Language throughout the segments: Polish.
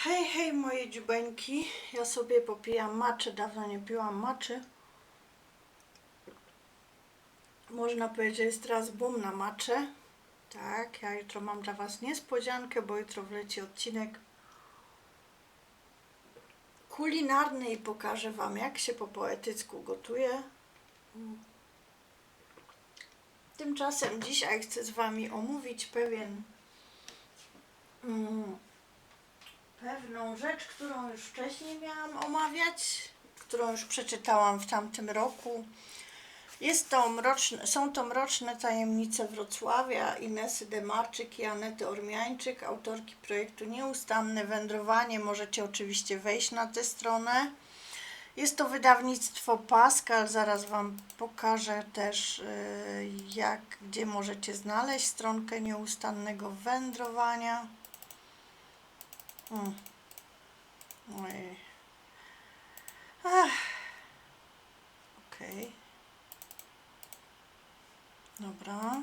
Hej, hej moje dziubeńki. Ja sobie popijam maczy. Dawno nie piłam maczy. Można powiedzieć, że jest teraz boom na macze. Tak, ja jutro mam dla Was niespodziankę, bo jutro wleci odcinek kulinarny i pokażę Wam, jak się po poetycku gotuje. Tymczasem dzisiaj chcę z Wami omówić pewien mm, pewną rzecz, którą już wcześniej miałam omawiać, którą już przeczytałam w tamtym roku. Jest to mroczne, są to Mroczne Tajemnice Wrocławia Inesy Demarczyk i Anety Ormiańczyk, autorki projektu Nieustanne Wędrowanie. Możecie oczywiście wejść na tę stronę. Jest to wydawnictwo Pascal, zaraz Wam pokażę też y, jak, gdzie możecie znaleźć stronkę nieustannego wędrowania. Mm. Ojej. Ach. Okej. Dobra.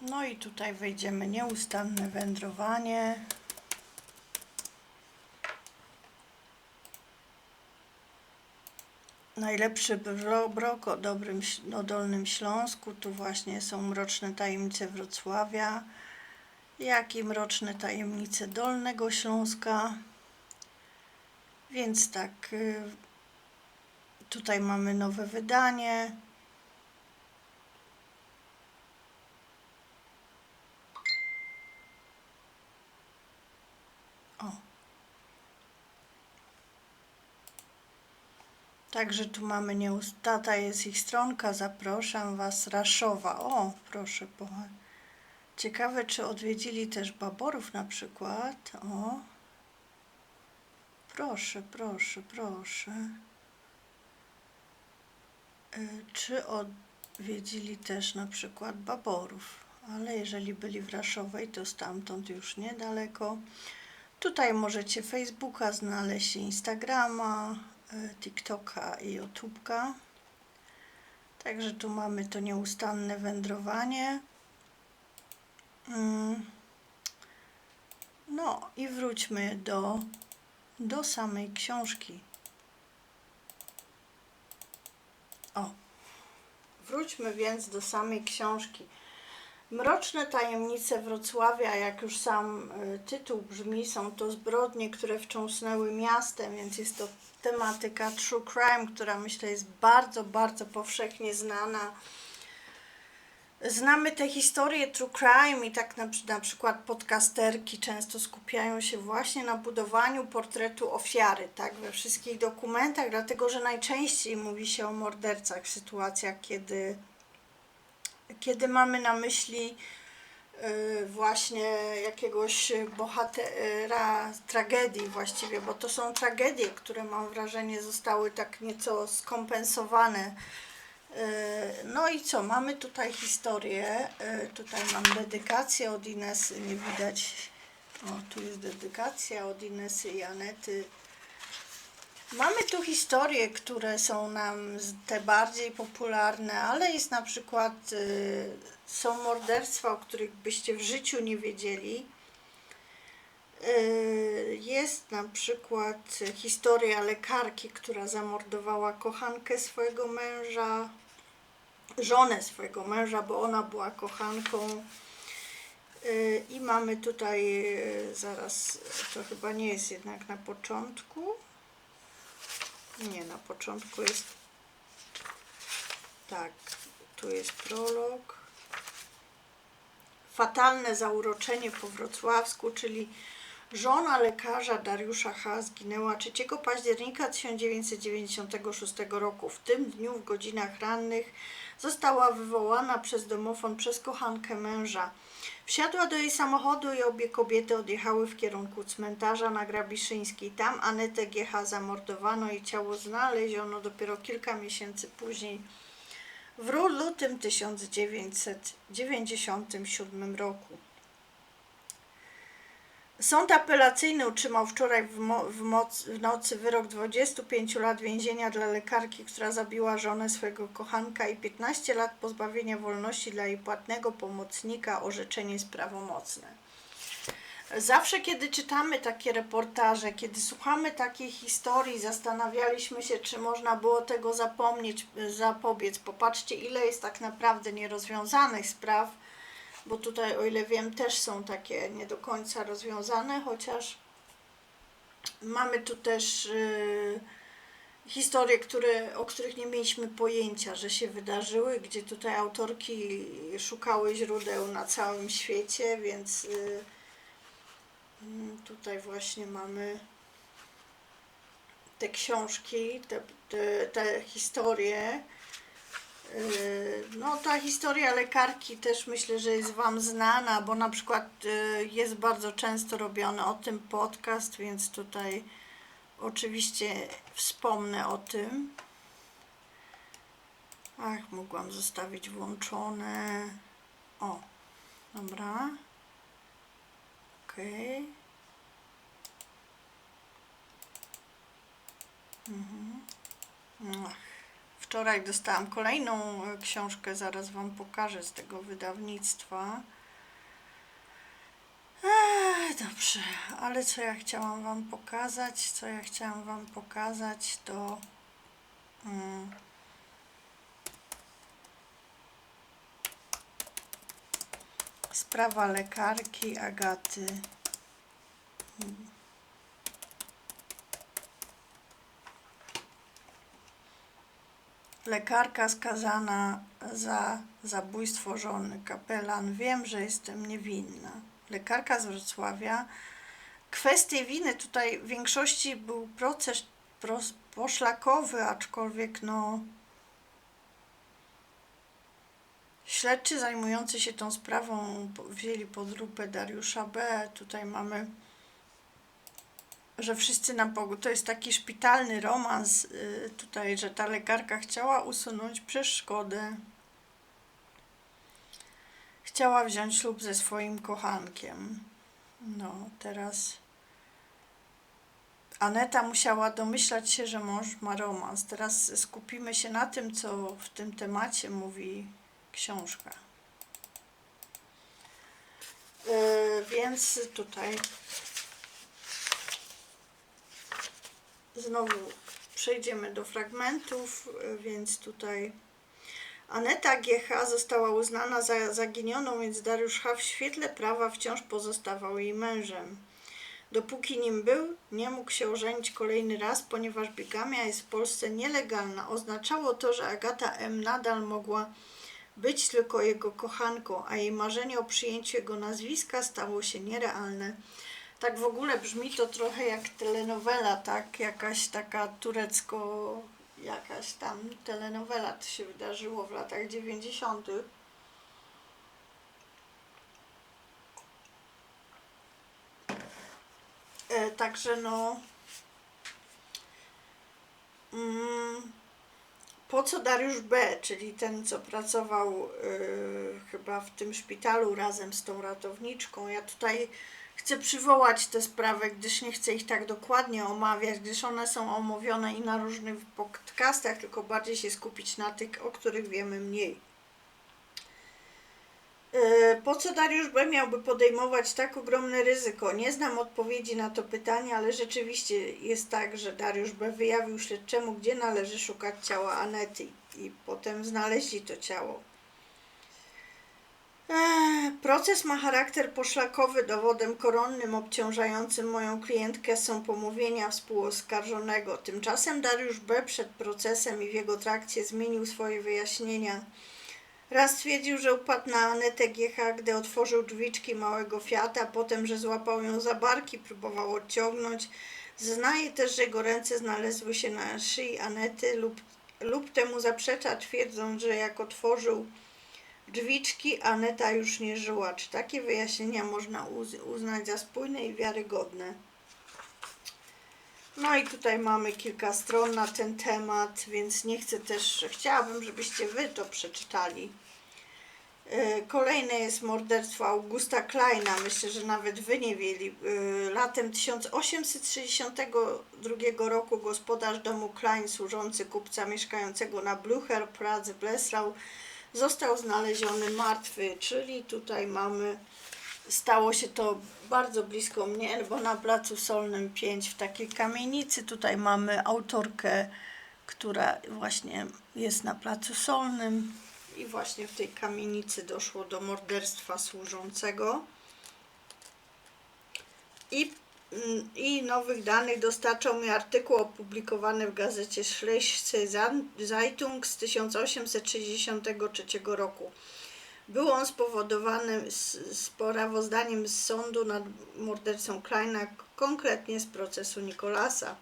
No i tutaj wejdziemy nieustanne wędrowanie. Najlepszy bro- brok o dobrym, o Dolnym Śląsku. Tu właśnie są mroczne tajemnice Wrocławia, jak i mroczne tajemnice Dolnego Śląska. Więc tak, y, tutaj mamy nowe wydanie. O. Także tu mamy nieustata, jest ich stronka, zapraszam Was, Raszowa. O, proszę, po... ciekawe czy odwiedzili też Baborów na przykład. O, proszę, proszę, proszę. Y, Czy odwiedzili też na przykład Baborów, ale jeżeli byli w Raszowej, to stamtąd już niedaleko. Tutaj możecie Facebooka znaleźć, Instagrama, y, TikToka i YouTube'ka. Także tu mamy to nieustanne wędrowanie. Mm. No i wróćmy do, do samej książki. O, wróćmy więc do samej książki. Mroczne tajemnice Wrocławia, jak już sam y, tytuł brzmi, są to zbrodnie, które wstrząsnęły miastem, więc jest to tematyka true crime, która myślę jest bardzo, bardzo powszechnie znana. Znamy te historie true crime i tak na, na przykład podcasterki często skupiają się właśnie na budowaniu portretu ofiary, tak, we wszystkich dokumentach, dlatego że najczęściej mówi się o mordercach w sytuacjach, kiedy kiedy mamy na myśli y, właśnie jakiegoś bohatera tragedii właściwie, bo to są tragedie, które mam wrażenie zostały tak nieco skompensowane. Y, No i co, mamy tutaj historię, y, tutaj mam dedykację od Inesy, nie widać, o tu jest dedykacja od Inesy i Anety. Mamy tu historie, które są nam te bardziej popularne, ale jest na przykład, y, są morderstwa, o których byście w życiu nie wiedzieli. Jest na przykład historia lekarki, która zamordowała kochankę swojego męża, żonę swojego męża, bo ona była kochanką. Y, I mamy tutaj, y, zaraz, to chyba nie jest jednak na początku. Nie, na początku jest. Tak, tu jest prolog. Fatalne zauroczenie po wrocławsku, czyli żona lekarza Dariusza H. zginęła 3 października 1996 roku. W tym dniu, w godzinach rannych, została wywołana przez domofon przez kochankę męża. Wsiadła do jej samochodu i obie kobiety odjechały w kierunku cmentarza na Grabiszyńskiej. Tam Anetę GH zamordowano i ciało znaleziono dopiero kilka miesięcy później, w lutym 1997 roku. Sąd apelacyjny utrzymał wczoraj w, mo- w, moc- w nocy wyrok 25 lat więzienia dla lekarki, która zabiła żonę swojego kochanka i 15 lat pozbawienia wolności dla jej płatnego pomocnika. Orzeczenie jest prawomocne. Zawsze, kiedy czytamy takie reportaże, kiedy słuchamy takiej historii, zastanawialiśmy się, czy można było tego zapomnieć, zapobiec. Popatrzcie, ile jest tak naprawdę nierozwiązanych spraw, bo tutaj, o ile wiem, też są takie nie do końca rozwiązane, chociaż mamy tu też y, historie, które, o których nie mieliśmy pojęcia, że się wydarzyły, gdzie tutaj autorki szukały źródeł na całym świecie, więc. Y, Mm, Tutaj właśnie mamy te książki, te, te, te historie. Yy, No, ta historia lekarki też myślę, że jest Wam znana, bo na przykład yy, jest bardzo często robiony o tym podcast, więc tutaj oczywiście wspomnę o tym. Ach, mogłam zostawić włączone. O, dobra. Okej. Mhm. Ach, Wczoraj dostałam kolejną e, książkę, zaraz Wam pokażę z tego wydawnictwa. Dobrze, ale co ja chciałam Wam pokazać? Co ja chciałam Wam pokazać, to. Mm, Sprawa lekarki Agaty. Lekarka skazana za zabójstwo żony. Kapelan, wiem, że jestem niewinna. Lekarka z Wrocławia. Kwestie winy tutaj w większości był proces poszlakowy, aczkolwiek no. Śledczy zajmujący się tą sprawą wzięli pod lupę Dariusza B. Tutaj mamy, że wszyscy na Bogu. To jest taki szpitalny romans y, tutaj, że ta lekarka chciała usunąć przeszkodę. Chciała wziąć ślub ze swoim kochankiem. No, teraz Aneta musiała domyślać się, że mąż ma romans. Teraz skupimy się na tym, co w tym temacie mówi książka. Yy, więc tutaj znowu przejdziemy do fragmentów, yy, więc tutaj Aneta GH została uznana za zaginioną, więc Dariusz H. w świetle prawa wciąż pozostawał jej mężem. Dopóki nim był, nie mógł się ożenić kolejny raz, ponieważ bigamia jest w Polsce nielegalna. Oznaczało to, że Agata M. nadal mogła być tylko jego kochanką, a jej marzenie o przyjęciu jego nazwiska stało się nierealne. Tak w ogóle brzmi to trochę jak telenowela, tak? Jakaś taka turecko, jakaś tam telenowela to się wydarzyło w latach 90. E, także no. Mm, po co Dariusz B., czyli ten, co pracował y, chyba w tym szpitalu razem z tą ratowniczką. Ja tutaj chcę przywołać te sprawy, gdyż nie chcę ich tak dokładnie omawiać, gdyż one są omówione i na różnych podcastach, tylko bardziej się skupić na tych, o których wiemy mniej. Y, Po co Dariusz B. miałby podejmować tak ogromne ryzyko? Nie znam odpowiedzi na to pytanie, ale rzeczywiście jest tak, że Dariusz B. wyjawił śledczemu, gdzie należy szukać ciała Anety i potem znaleźli to ciało. Ech, proces ma charakter poszlakowy. Dowodem koronnym obciążającym moją klientkę są pomówienia współoskarżonego. Tymczasem Dariusz B. przed procesem i w jego trakcie zmienił swoje wyjaśnienia. Raz stwierdził, że upadł na Anetę GH, gdy otworzył drzwiczki małego Fiata, potem, że złapał ją za barki, próbował odciągnąć. Zeznaje też, że jego ręce znalazły się na szyi Anety lub, lub temu zaprzecza, twierdząc, że jak otworzył drzwiczki, Aneta już nie żyła. Czy takie wyjaśnienia można uz- uznać za spójne i wiarygodne? No i tutaj mamy kilka stron na ten temat, więc nie chcę też, chciałabym, żebyście Wy to przeczytali. Yy, Kolejne jest morderstwo Augusta Kleina. Myślę, że nawet Wy nie wiedzieli. Yy, Latem 1862 roku gospodarz domu Klein, służący kupca mieszkającego na Blucher, Pradze, Breslau, został znaleziony martwy, czyli tutaj mamy stało się to bardzo blisko mnie, bo na Placu Solnym 5 w takiej kamienicy tutaj mamy autorkę, która właśnie jest na Placu Solnym i właśnie w tej kamienicy doszło do morderstwa służącego. I, I nowych danych dostarczał mi artykuł opublikowany w gazecie Schlesische Zeitung z 1863 roku. Był on spowodowany sprawozdaniem z sądu nad mordercą Kleina, konkretnie z procesu Nikolasa.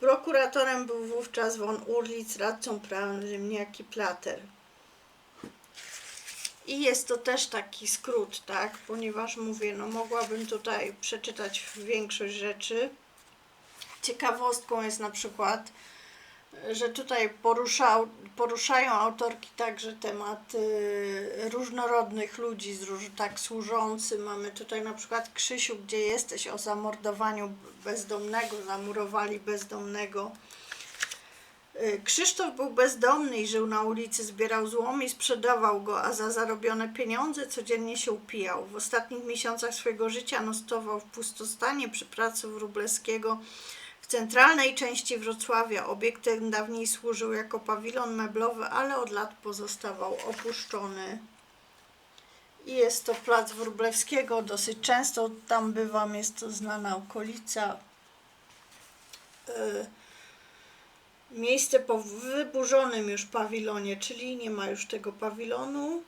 Prokuratorem był wówczas von Urlitz, radcą prawnym Jaki Plater. I jest to też taki skrót, tak? Ponieważ mówię, no mogłabym tutaj przeczytać większość rzeczy. Ciekawostką jest na przykład, że tutaj porusza, poruszają autorki także temat y, różnorodnych ludzi, z róż, tak służący. Mamy tutaj na przykład Krzysiu, gdzie jesteś o zamordowaniu bezdomnego, zamurowali bezdomnego. Y, Krzysztof był bezdomny i żył na ulicy, zbierał złom i sprzedawał go, a za zarobione pieniądze codziennie się upijał. W ostatnich miesiącach swojego życia nostował w pustostanie przy pracy Wróblewskiego w centralnej części Wrocławia. Obiekt ten dawniej służył jako pawilon meblowy, ale od lat pozostawał opuszczony. I jest to plac Wróblewskiego, dosyć często tam bywam, jest to znana okolica. Y, Miejsce po wyburzonym już pawilonie, czyli nie ma już tego pawilonu.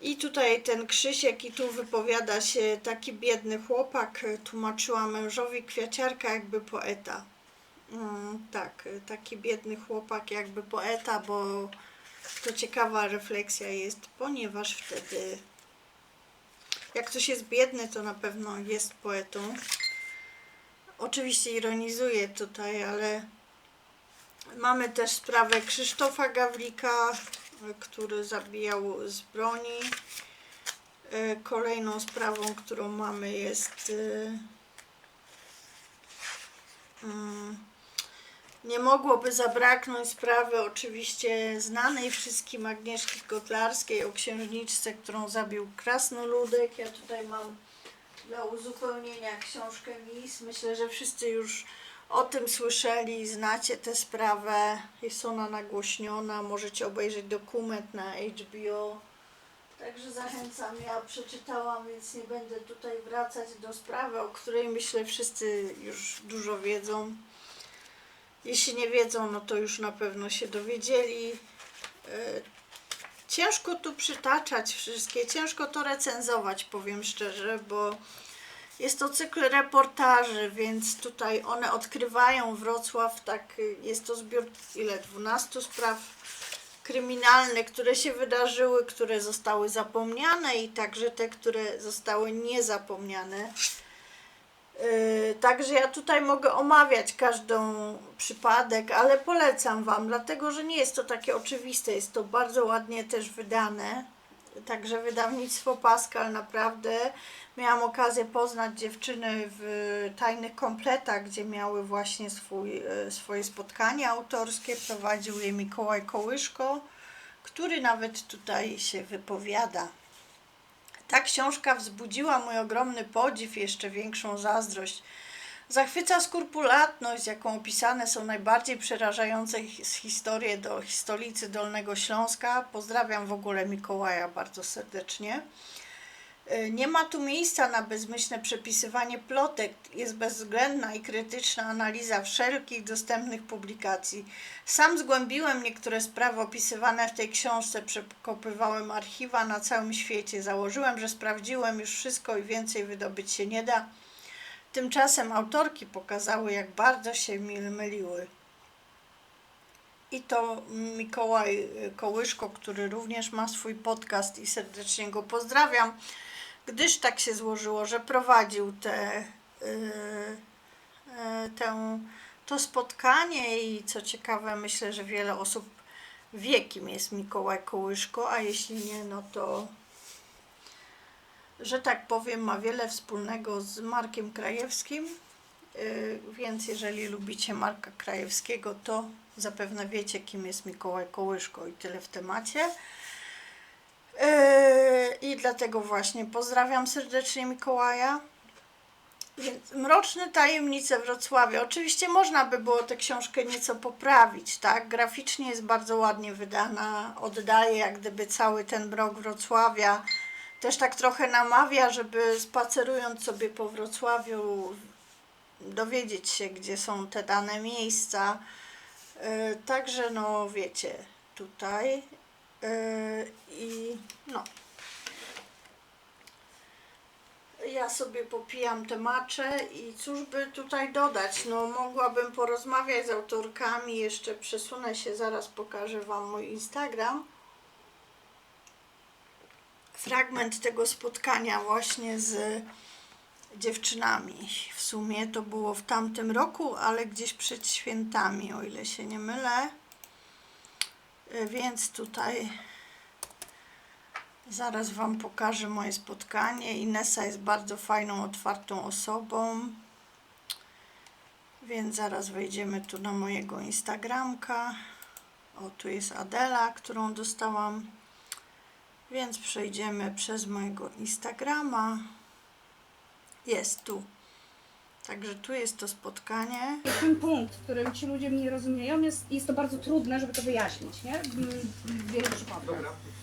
I tutaj ten Krzysiek, i tu wypowiada się taki biedny chłopak, tłumaczyła mężowi kwiaciarka jakby poeta. Mm, tak, taki biedny chłopak jakby poeta, bo to ciekawa refleksja jest, ponieważ wtedy jak ktoś jest biedny, to na pewno jest poetą. Oczywiście ironizuję tutaj, ale mamy też sprawę Krzysztofa Gawlika, który zabijał z broni. E, Kolejną sprawą, którą mamy jest e, mm, nie mogłoby zabraknąć sprawy oczywiście znanej wszystkim Agnieszki Kotlarskiej o księżniczce, którą zabił Krasnoludek. Ja tutaj mam dla uzupełnienia książkę MIS. Myślę, że wszyscy już o tym słyszeli, znacie tę sprawę. Jest ona nagłośniona, możecie obejrzeć dokument na HBO. Także zachęcam, ja przeczytałam, więc nie będę tutaj wracać do sprawy, o której myślę wszyscy już dużo wiedzą. Jeśli nie wiedzą, no to już na pewno się dowiedzieli. Yy, Ciężko tu przytaczać wszystkie, ciężko to recenzować, powiem szczerze, bo jest to cykl reportaży, więc tutaj one odkrywają Wrocław, tak, jest to zbiór ile, 12 spraw kryminalnych, które się wydarzyły, które zostały zapomniane i także te, które zostały niezapomniane. Yy, Także ja tutaj mogę omawiać każdą przypadek, ale polecam Wam, dlatego że nie jest to takie oczywiste, jest to bardzo ładnie też wydane. Także wydawnictwo Pascal naprawdę miałam okazję poznać dziewczyny w tajnych kompletach, gdzie miały właśnie swój, e, swoje spotkanie autorskie. Prowadził je Mikołaj Kołyszko, który nawet tutaj się wypowiada. Ta książka wzbudziła mój ogromny podziw jeszcze większą zazdrość. Zachwyca skrupulatność, jaką opisane są najbardziej przerażające historie do stolicy Dolnego Śląska. Pozdrawiam w ogóle Mikołaja bardzo serdecznie. Y, Nie ma tu miejsca na bezmyślne przepisywanie plotek. Jest bezwzględna i krytyczna analiza wszelkich dostępnych publikacji. Sam zgłębiłem niektóre sprawy opisywane w tej książce, przekopywałem archiwa na całym świecie. Założyłem, że sprawdziłem już wszystko i więcej wydobyć się nie da. Tymczasem autorki pokazały, jak bardzo się myliły. I to Mikołaj y, Kołyszko, który również ma swój podcast i serdecznie go pozdrawiam, gdyż tak się złożyło, że prowadził te, yy, yy, tę, to spotkanie i co ciekawe, myślę, że wiele osób wie, kim jest Mikołaj Kołyszko, a jeśli nie, no to że tak powiem, ma wiele wspólnego z Markiem Krajewskim, yy, więc jeżeli lubicie Marka Krajewskiego, to zapewne wiecie, kim jest Mikołaj Kołyszko i tyle w temacie. Yy, dlatego właśnie pozdrawiam serdecznie Mikołaja. Mroczne tajemnice Wrocławia. Oczywiście można by było tę książkę nieco poprawić, tak? Graficznie jest bardzo ładnie wydana, oddaje jak gdyby cały ten mrok Wrocławia. Też tak trochę namawia, żeby spacerując sobie po Wrocławiu dowiedzieć się, gdzie są te dane miejsca. Yy, Także no wiecie, tutaj yy, i no. Ja sobie popijam te macze i cóż by tutaj dodać? No mogłabym porozmawiać z autorkami, jeszcze przesunę się, zaraz pokażę Wam mój Instagram. Fragment tego spotkania właśnie z dziewczynami. W sumie to było w tamtym roku, ale gdzieś przed świętami, o ile się nie mylę. Y, Więc tutaj zaraz Wam pokażę moje spotkanie. Inesa jest bardzo fajną, otwartą osobą. Więc zaraz wejdziemy tu na mojego Instagramka. O, tu jest Adela, którą dostałam. Więc przejdziemy przez mojego Instagrama. Jest tu. Także tu jest to spotkanie. Ten punkt, w którym ci ludzie mnie rozumieją, jest, jest to bardzo trudne, żeby to wyjaśnić, nie? W, w wielu przypadkach.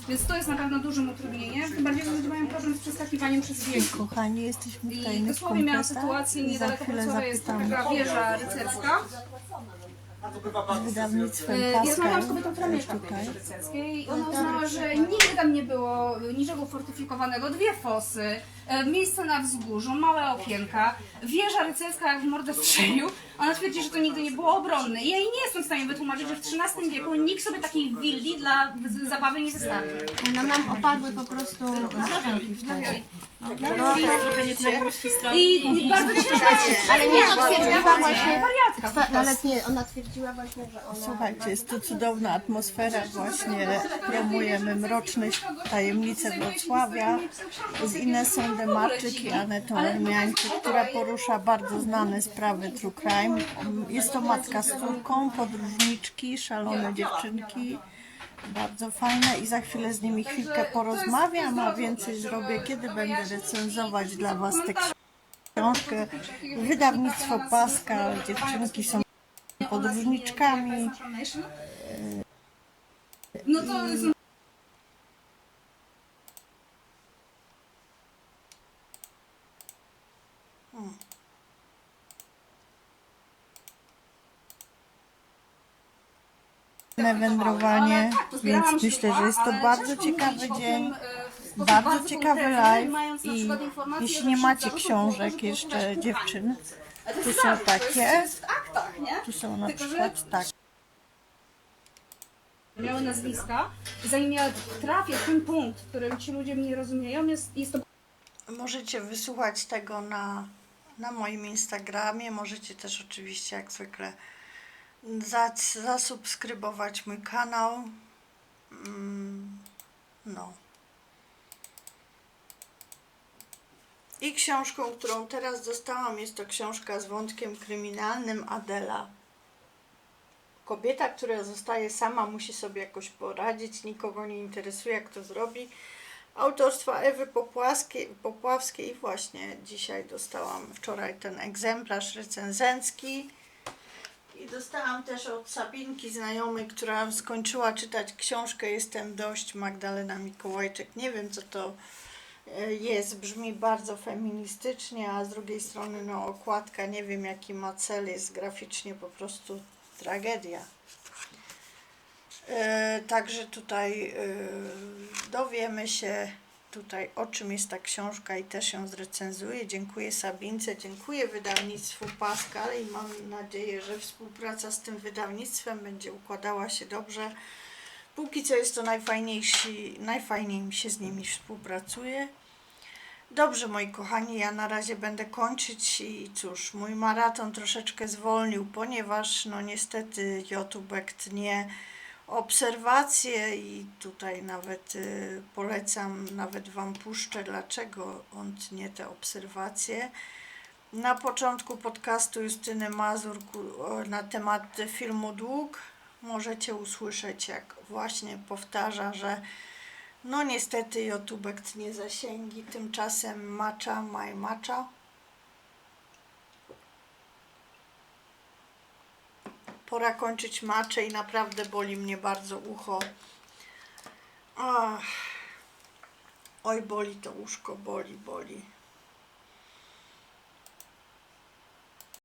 Więc to jest na pewno dużym utrudnieniem, tym bardziej, że ludzie mają problem z przeskakiwaniem przez wieki. Kochani, jesteśmy w I tajnych dosłownie miałam kompletach sytuację i za niedaleko chwilę Wrocławia jest zapytamy taka wieża rycerska. Wydawnictwem E, Ja rozmawiałam z Pascal kobietą, która mieszka w tutaj. rycerskiej i ona uznała, że nigdy tam nie było niczego fortyfikowanego, dwie fosy, e, miejsce na wzgórzu, małe okienka, wieża rycerska jak w mordę strzelił. Ona twierdzi, że to nigdy nie było obronne. I ja jej nie jestem w stanie wytłumaczyć, że w XIII wieku nikt sobie takiej willi dla z- zabawy nie zostawił. No nam opadły po prostu szczęki wtedy. I bardzo ciężko Ale nie, twierdziła właśnie, wariatka. ale nie, ona twierdziła właśnie, że ona... Słuchajcie, jest tu cudowna atmosfera, właśnie promujemy mroczne tajemnice Wrocławia. Z Inesą Demarczyk i Anetą Ermiańczyk, która porusza bardzo znane sprawy true crime. Jest to matka z córką, podróżniczki, szalone dziewczynki, bardzo fajne i za chwilę z nimi chwilkę porozmawiam, a więcej zrobię, kiedy będę recenzować dla Was tę książkę. Wydawnictwo Pascal, dziewczynki są podróżniczkami. No to jest wędrowanie, tak, więc myślę, że jest to ale bardzo ciekawy dzień, e, bardzo ciekawy live i jeśli nie macie książek jeszcze dziewczyn, tu jest są takie. Tu są na przykład tak. Miały nazwiska. Zanim ja trafię w ten punkt, w którym ci ludzie mnie rozumieją, jest, jest to Możecie wysłuchać tego na, na moim Instagramie. Możecie też oczywiście, jak zwykle, zasubskrybować mój kanał. Mm, No. I książką, którą teraz dostałam, jest to książka z wątkiem kryminalnym Adela. Kobieta, która zostaje sama, musi sobie jakoś poradzić, nikogo nie interesuje, jak to zrobi autorstwa Ewy Popławskiej, Popławskiej. Właśnie dzisiaj dostałam wczoraj ten egzemplarz recenzencki. I dostałam też od Sabinki znajomej, która skończyła czytać książkę Jestem dość Magdalena Mikołajczyk. Nie wiem co to e, jest, brzmi bardzo feministycznie, a z drugiej strony no okładka nie wiem jaki ma cel, jest graficznie po prostu tragedia. E, Także tutaj e, dowiemy się tutaj o czym jest ta książka i też ją zrecenzuję. Dziękuję Sabince, dziękuję wydawnictwu Pascal i mam nadzieję, że współpraca z tym wydawnictwem będzie układała się dobrze. Póki co jest to najfajniejsi, najfajniej mi się z nimi współpracuje. Dobrze, moi kochani, ja na razie będę kończyć i cóż, mój maraton troszeczkę zwolnił, ponieważ no niestety YouTube tnie obserwacje i tutaj nawet y, polecam, nawet Wam puszczę, dlaczego on tnie te obserwacje. Na początku podcastu Justyny Mazur na temat filmu Dług możecie usłyszeć, jak właśnie powtarza, że No niestety YouTubek tnie zasięgi, tymczasem macza, maj macza. Pora kończyć maczę i naprawdę boli mnie bardzo ucho. Ach. Oj, boli to łóżko, boli, boli.